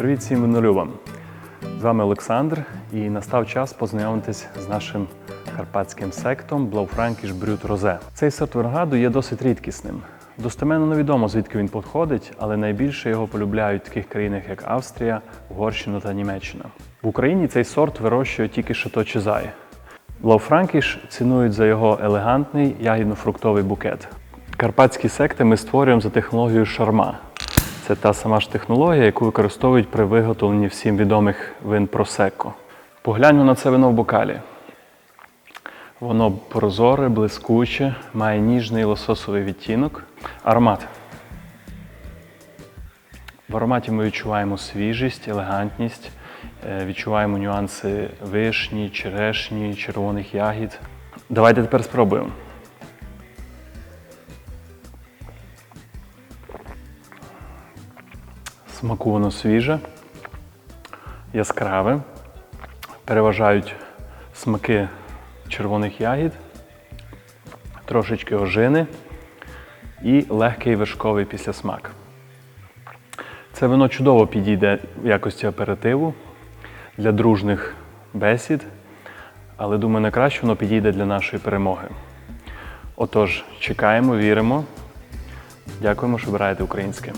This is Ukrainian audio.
Привіт всім винолюбам! З вами Олександр і настав час познайомитись з нашим карпатським сектом Blaufränkisch Brut Rosé. Цей сорт винограду є досить рідкісним. Достеменно невідомо, звідки він походить, але найбільше його полюбляють в таких країнах, як Австрія, Угорщина та Німеччина. В Україні цей сорт вирощує тільки Шато Чизай. Blaufränkisch цінують за його елегантний ягідно-фруктовий букет. Карпатські секти ми створюємо за технологією шарма. Це та сама ж технологія, яку використовують при виготовленні всім відомих вин просекко. Погляньмо на це вино в бокалі. Воно прозоре, блискуче, має ніжний лососовий відтінок. Аромат. В ароматі ми відчуваємо свіжість, елегантність, е, відчуваємо нюанси вишні, черешні, червоних ягід. Давайте тепер спробуємо. Смаку воно свіже, яскраве. Переважають смаки червоних ягід, трошечки ожини і легкий вершковий післясмак. Це вино чудово підійде в якості аперитиву для дружних бесід, але думаю, найкраще воно підійде для нашої перемоги. Отож, чекаємо, віримо. Дякуємо, що обираєте українське.